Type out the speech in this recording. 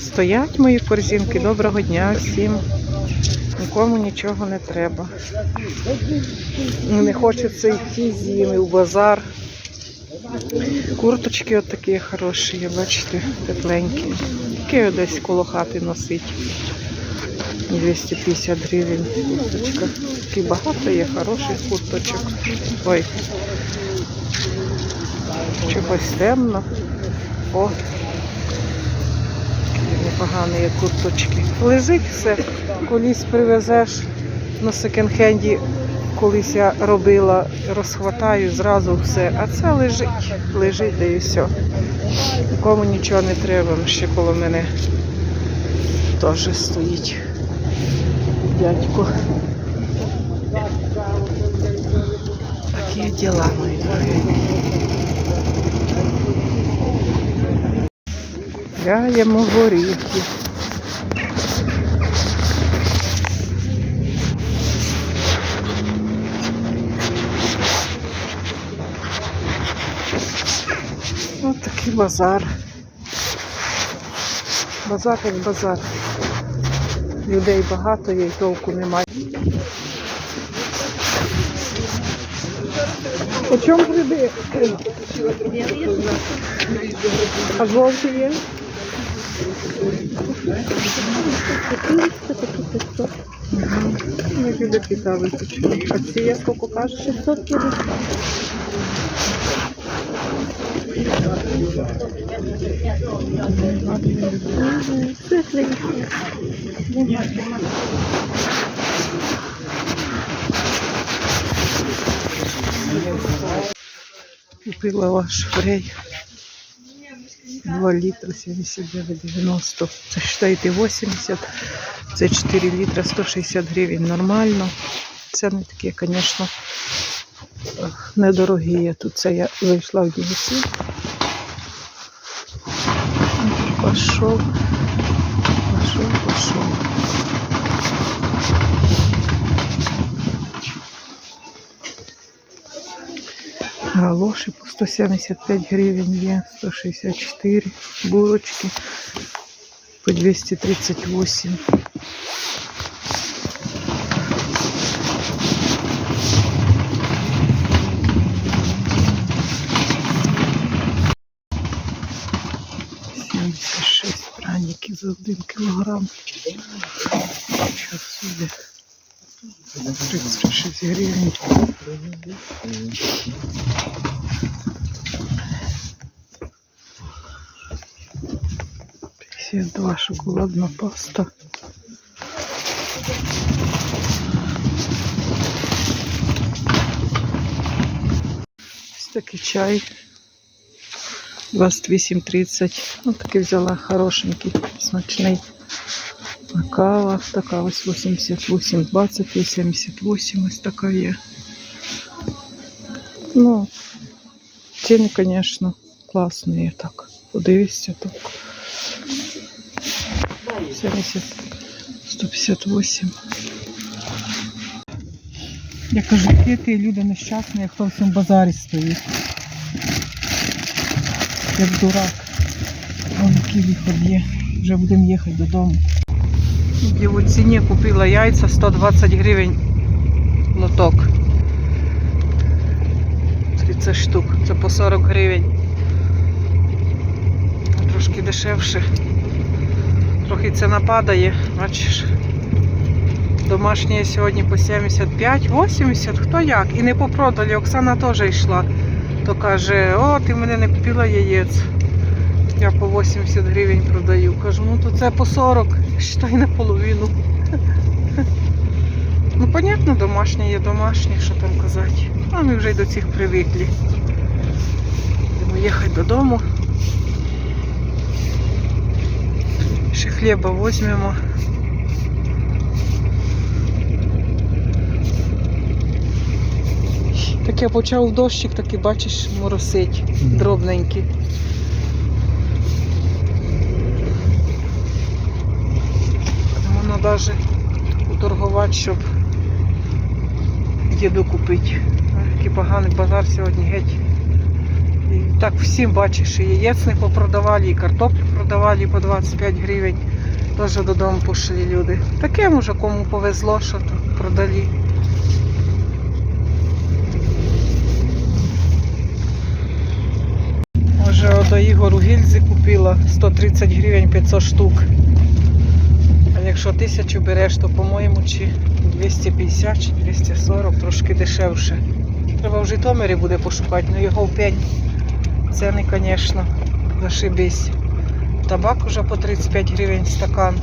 Стоять мої корзинки. Доброго дня всім. Нікому нічого не треба. Не хочеться йти з ними в базар. Курточки от такі хороші, бачите, тепленькі. Такі десь коло хати носить. 250 гривень курточка. Такі багато є хороших курточок. Ой. Чогось темно. О. Непогані є курточки. Лежить все. Колись привезеш на секонд-хенді, колись я робила, розхватаю зразу все. А це лежить, лежить, де і все. Нікому нічого не треба. Ще коло мене теж стоїть дядько. Такі діла мої дорогі. Ляємо горіхи. Ось такий базар. Базар як базар. Людей багато є і толку немає. По чому гриби? А жовті є? Люди питали, по. А ці я скільки кажеш? 650. Купила ваш фрей. 2 літра 79,90. Це считайте 80. Це 4 літра 160 гривень. Нормально. Це не такі, звісно, недорогі. Тут це я зайшла в DVC. Пішов, пішов, пошов. Галоші по 175 гривень є, 164 булочки по 238. Сімдесят шість праників за один кілограм. Зараз буде 36 гривень. 52 шоколадна паста. Ось такий чай. 28,30. Ну, такий взяла хорошенький, смачний. А кава така ось 88, 20 і 78 ось така є. Ну, ціни, звісно, класні так. Подивіться так. 70, 158. Я кажу, які ти люди нещасні, хто в цьому базарі стоїть. Як дурак. Вон який виход є. Вже будемо їхати додому. І у ціні купила яйця 120 гривень лоток. 30 штук. Це по 40 гривень. Трошки дешевше. Трохи ціна падає, бачиш. Домашні сьогодні по 75, 80, хто як. І не попродали. Оксана теж йшла. То каже, о, ти мене не купила яєць. Я по 80 гривень продаю. Кажу, ну то це по 40, считай наполовину. Ну, понятно, домашні є домашні, що там казати. А ми вже й до цих привикли. Будемо їхати додому. Ще хліба візьмемо. Таке почав дощик, такий, бачиш, моросить, дробненький. Воно навіть уторгувати, щоб їду купити. Ой, Який поганий базар сьогодні геть. І так всім бачиш, і яєць не попродавали, і картоплю продавали по 25 гривень. Теж додому пішли люди. Таке може кому повезло, що то продали. Може, до Ігору гільзи купила 130 гривень 500 штук. Якщо тисячу береш, то по-моєму чи 250 чи 240, трошки дешевше. Треба в Житомирі буде пошукати, але його в пень. Ціни, звісно, зашибись. Табак уже по 35 гривень стакан.